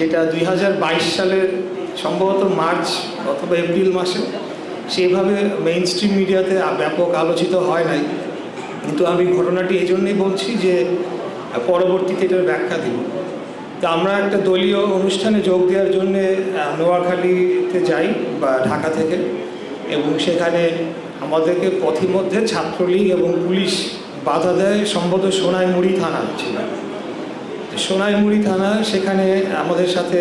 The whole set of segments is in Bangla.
যেটা দুই হাজার বাইশ সালের সম্ভবত মার্চ অথবা এপ্রিল মাসে, সেভাবে মেইন স্ট্রিম মিডিয়াতে ব্যাপক আলোচিত হয় নাই। কিন্তু আমি ঘটনাটি এই জন্যই বলছি যে, পরবর্তীতে এটার ব্যাখ্যা দিব। তো আমরা একটা দলীয় অনুষ্ঠানে যোগ দেওয়ার জন্য নোয়াখালীতে যাই বা ঢাকা থেকে, এবং সেখানে আমাদেরকে পথিমধ্যে ছাত্রলীগ এবং পুলিশ বাধা দেয়, সম্ভবত সোনাইমুড়ি থানা ছিল। সোনাইমুড়ি থানা, সেখানে আমাদের সাথে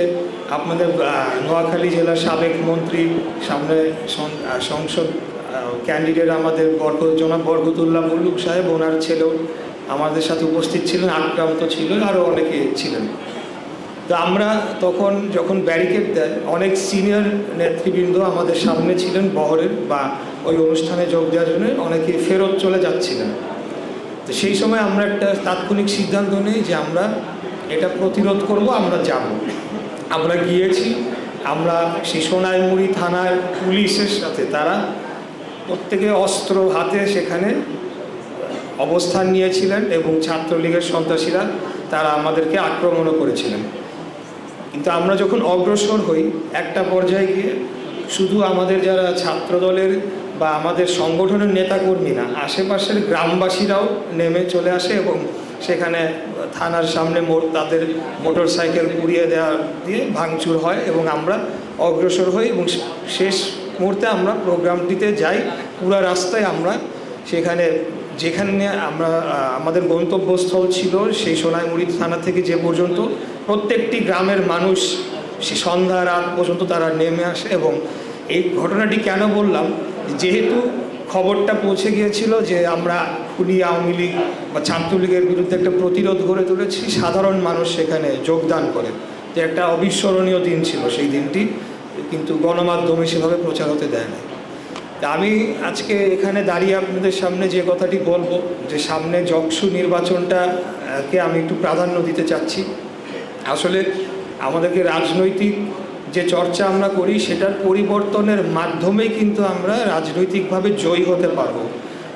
আপনাদের নোয়াখালী জেলার সাবেক মন্ত্রী, সামনে সংসদ ক্যান্ডিডেট আমাদের বরক জনাব বরকতুল্লাহ মল্লুক সাহেব, ওনার ছেলেও আমাদের সাথে উপস্থিত ছিলেন, আক্রান্ত ছিল আরও অনেকে ছিলেন। তো আমরা তখন যখন ব্যারিকেড দেয়, অনেক সিনিয়র নেতৃবৃন্দ আমাদের সামনে ছিলেন বহরের, বা ওই অনুষ্ঠানে যোগ দেওয়ার জন্য অনেকে ফেরত চলে যাচ্ছিলেন। তো সেই সময় আমরা একটা তাৎক্ষণিক সিদ্ধান্ত নিই যে আমরা এটা প্রতিরোধ করব, আমরা যাব। আমরা গিয়েছি, আমরা সোনাইমুড়ি থানার পুলিশের সাথে, তারা প্রত্যেকে অস্ত্র হাতে সেখানে অবস্থান নিয়েছিলেন এবং ছাত্রলীগের সন্ত্রাসীরা তারা আমাদেরকে আক্রমণও করেছিলেন। কিন্তু আমরা যখন অগ্রসর হই, একটা পর্যায়ে গিয়ে শুধু আমাদের যারা ছাত্রদলের বা আমাদের সংগঠনের নেতাকর্মী না আশেপাশের গ্রামবাসীরাও নেমে চলে আসে এবং সেখানে থানার সামনে তাদের মোটর সাইকেল পুড়িয়ে দেওয়া দিয়ে ভাঙচুর হয় এবং আমরা অগ্রসর হই এবং শেষ মুহূর্তে আমরা প্রোগ্রামটিতে যাই। পুরো রাস্তায় আমরা সেখানে যেখানে আমরা আমাদের গন্তব্যস্থল ছিল সেই সোনাইমুড়ি থানা থেকে যে পর্যন্ত প্রত্যেকটি গ্রামের মানুষ সে সন্ধ্যা রাত পর্যন্ত তারা নেমে আসে এবং এই ঘটনাটি কেন বললাম? যেহেতু খবরটা পৌঁছে গিয়েছিল যে আমরা খুনি আওয়ামী লীগ বা ছাত্রলীগের বিরুদ্ধে একটা প্রতিরোধ গড়ে তুলেছি। সাধারণ মানুষ সেখানে যোগদান করে। যে একটা অবিস্মরণীয় দিন ছিল সেই দিনটি কিন্তু গণমাধ্যমে সেভাবে প্রচার হতে দেয় না আমি আজকে এখানে দাঁড়িয়ে আপনাদের সামনে যে কথাটি বলব যে সামনে জকসু নির্বাচনটা আহ, কে আমি একটু প্রাধান্য দিতে চাচ্ছি। আসলে আমাদেরকে রাজনৈতিক যে চর্চা আমরা করি, সেটার পরিবর্তনের মাধ্যমেই কিন্তু আমরা রাজনৈতিকভাবে জয়ী হতে পারব।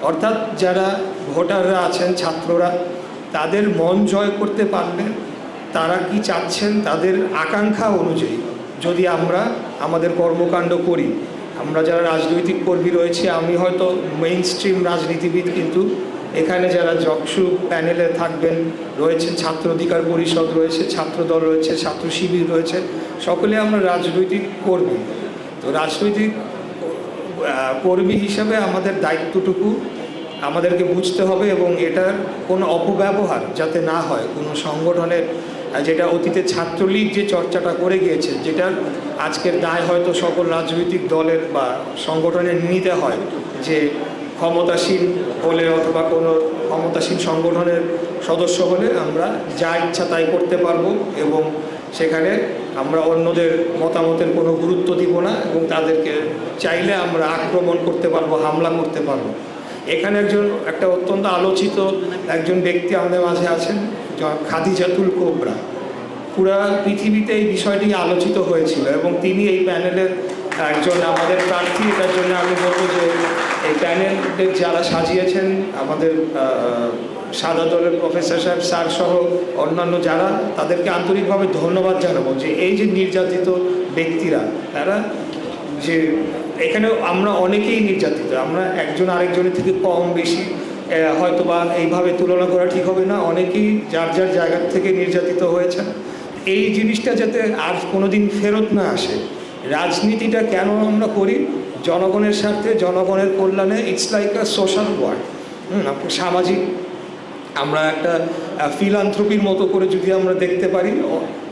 অর্থাৎ যারা ভোটাররা আছেন, ছাত্ররা, তাদের মন জয় করতে পারলে তারা কি চাচ্ছেন? তাদের আকাঙ্ক্ষা অনুযায়ী। যদি আমরা আমাদের কর্মকাণ্ড করি, আমরা যারা রাজনৈতিক কর্মী রয়েছে, আমি হয়তো মেইন স্ট্রিম রাজনীতিবিদ, কিন্তু এখানে যারা জকসু প্যানেলে থাকবেন, রয়েছে ছাত্র অধিকার পরিষদ রয়েছে, ছাত্রদল রয়েছে, ছাত্র শিবির রয়েছে, সকলে আমরা রাজনৈতিক কর্মী। তো রাজনৈতিক কর্মী হিসাবে আমাদের দায়িত্বটুকু আমাদেরকে বুঝতে হবে এবং এটার কোনো অপব্যবহার যাতে না হয়, কোনো সংগঠনের যেটা অতীতে ছাত্রলীগ যে চর্চাটা করে গিয়েছে যেটার আজকের দায় হয়তো সকল রাজনৈতিক দলের বা সংগঠনের নিতে হয় যে ক্ষমতাসীন হলে অথবা কোনো ক্ষমতাসীন সংগঠনের সদস্য হলে আমরা যা ইচ্ছা তাই করতে পারব এবং সেখানে আমরা অন্যদের মতামতের কোনো গুরুত্ব দিব না এবং তাদেরকে চাইলে আমরা আক্রমণ করতে পারব, হামলা করতে পারব। এখানে একজন, একটা অত্যন্ত আলোচিত একজন ব্যক্তি আমাদের মাঝে আছেন খাদিজাতুল কোবরা। পুরা পৃথিবীতে এই বিষয়টি আলোচিত হয়েছিল এবং তিনি এই প্যানেলের একজন আমাদের প্রার্থী এটার জন্য আমি বলব যে এই প্যানেলের যারা সাজিয়েছেন, আমাদের সাদা দলের প্রফেসর সাহেব, স্যার সহ অন্যান্য যারা, তাদেরকে আন্তরিকভাবে ধন্যবাদ জানাব যে এই যে নির্যাতিত ব্যক্তিরা, তারা যে এখানে আমরা অনেকেই নির্যাতিত, আমরা একজন আরেকজনের থেকে কম বেশি হয়তো বা এইভাবে তুলনা করা ঠিক হবে না, অনেকেই যার যার জায়গার থেকে নির্যাতিত হয়েছেন। এই জিনিসটা যাতে আর কোনোদিন ফেরত না আসে রাজনীতিটা কেন আমরা করি? জনগণের স্বার্থে, জনগণের কল্যাণে it's like a social work সামাজিক, আমরা একটা ফিলান্থ্রপির মতো করে যদি আমরা দেখতে পারি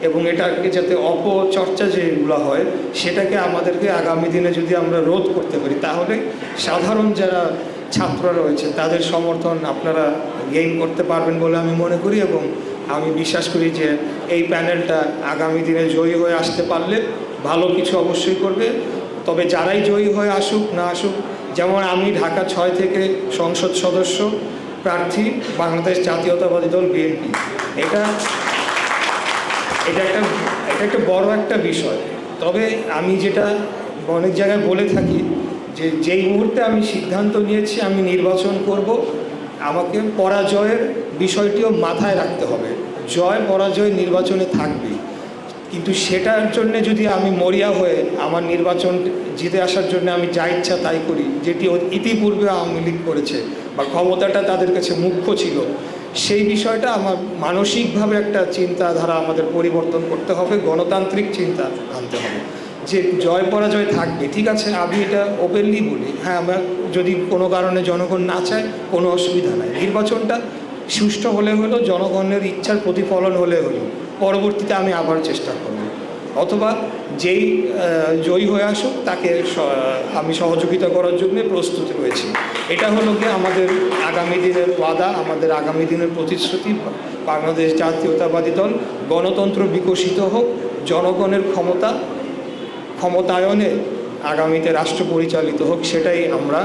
এবং এটাকে যাতে অপচর্চা যেগুলো হয়, সেটাকে আমাদেরকে আগামী দিনে যদি আমরা রোধ করতে পারি, তাহলে সাধারণ যারা ছাত্ররা রয়েছে, তাদের সমর্থন আপনারা গেইন করতে পারবেন বলে আমি মনে করি, এবং আমি বিশ্বাস করি যে এই প্যানেলটা আগামী দিনে জয়ী হয়ে আসতে পারলে ভালো কিছু অবশ্যই করবে। তবে যারাই জয়ী হয়ে আসুক, না আসুক, যেমন আমি ঢাকা ছয় থেকে সংসদ সদস্য প্রার্থী বাংলাদেশ জাতীয়তাবাদী দল বিএনপি। এটা এটা একটা এটা একটা বড় একটা বিষয়। তবে আমি যেটা অনেক জায়গায় বলে থাকি যে যেই মুহূর্তে আমি সিদ্ধান্ত নিয়েছি আমি নির্বাচন করব, আমাকে পরাজয়ের বিষয়টিও মাথায় রাখতে হবে। জয়, পরাজয় নির্বাচনে থাকবেই। কিন্তু সেটার জন্য যদি আমি মরিয়া হয়ে আমার নির্বাচন জিতে আসার জন্য আমি যা ইচ্ছা তাই করি, যেটি ইতিপূর্বে আওয়ামী লীগ করেছে বা ক্ষমতাটা তাদের কাছে মুখ্য ছিল, সেই বিষয়টা আমার মানসিকভাবে একটা চিন্তাধারা আমাদের পরিবর্তন করতে হবে, গণতান্ত্রিক চিন্তা আনতে হবে। যে জয় পরাজয় থাকবে, ঠিক আছে, আমি এটা ওপেনলি বলি হ্যাঁ আমরা যদি কোনো কারণে জনগণ না চায়, কোনো অসুবিধা নাই। নির্বাচনটা সুষ্ঠু হলে হলো, জনগণের ইচ্ছার প্রতিফলন হলে হলো পরবর্তীতে আমি আবার চেষ্টা করব। অথবা যেই জয়ী হয়ে আসুক, তাকে আমি সহযোগিতা করার জন্য প্রস্তুত রয়েছি। এটা হলো কি আমাদের আগামী দিনের ওয়াদা আমাদের আগামী দিনের প্রতিশ্রুতি। বাংলাদেশ জাতীয়তাবাদী দল গণতন্ত্র বিকশিত হোক, জনগণের ক্ষমতা, ক্ষমতায়নে আগামীতে রাষ্ট্র পরিচালিত হোক, সেটাই আমরা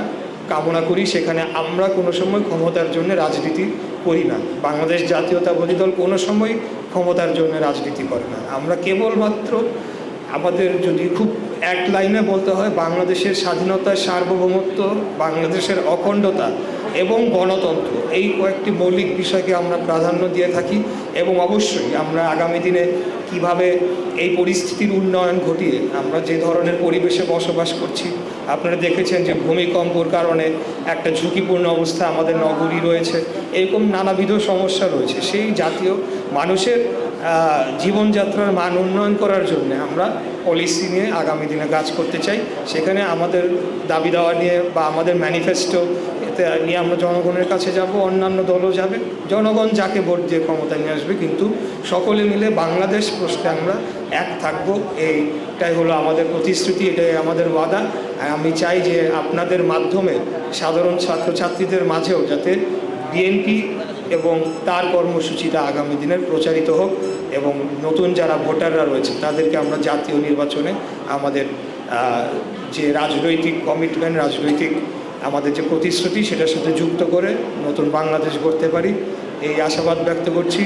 কামনা করি। সেখানে আমরা কোনো সময় ক্ষমতার জন্য রাজনীতি করি না। বাংলাদেশ জাতীয়তাবাদী দল কোনো সময় ক্ষমতার জন্য রাজনীতি করে না। আমরা কেবলমাত্র আমাদের যদি খুব এক লাইনে বলতে হয়, বাংলাদেশের স্বাধীনতা সার্বভৌমত্ব, বাংলাদেশের অখণ্ডতা এবং গণতন্ত্র, এই কয়েকটি মৌলিক বিষয়কে আমরা প্রাধান্য দিয়ে থাকি এবং অবশ্যই আমরা আগামী দিনে কীভাবে এই পরিস্থিতির উন্নয়ন ঘটিয়ে আমরা যে ধরনের পরিবেশে বসবাস করছি, আপনারা দেখেছেন যে ভূমিকম্পর কারণে একটা ঝুঁকিপূর্ণ অবস্থা আমাদের নগরী রয়েছে, এরকম নানাবিধ সমস্যা রয়েছে। সেই জাতীয় মানুষের জীবনযাত্রার মান উন্নয়ন করার জন্য আমরা পলিসি নিয়ে আগামী দিনে কাজ করতে চাই। সেখানে আমাদের দাবি দাওয়া নিয়ে বা আমাদের ম্যানিফেস্টো এতে নিয়ে আমরা জনগণের কাছে যাব, অন্যান্য দলও যাবে। জনগণ যাকে ভোট দিয়ে ক্ষমতায় নিয়ে আসবে, কিন্তু সকলে মিলে বাংলাদেশ প্রশ্নে আমরা এক থাকব। এইটাই হলো আমাদের প্রতিশ্রুতি, এটাই আমাদের ওয়াদা। আমি চাই যে আপনাদের মাধ্যমে সাধারণ ছাত্রছাত্রীদের মাঝেও যাতে বিএনপি এবং তার কর্মসূচিটা আগামী দিনের প্রচারিত হোক এবং নতুন যারা ভোটাররা রয়েছে, তাদেরকে আমরা জাতীয় নির্বাচনে আমাদের যে রাজনৈতিক কমিটমেন্ট রাজনৈতিক আমাদের যে প্রতিশ্রুতি, সেটার সাথে যুক্ত করে নতুন বাংলাদেশ গড়তে পারি। এই আশাবাদ ব্যক্ত করছি।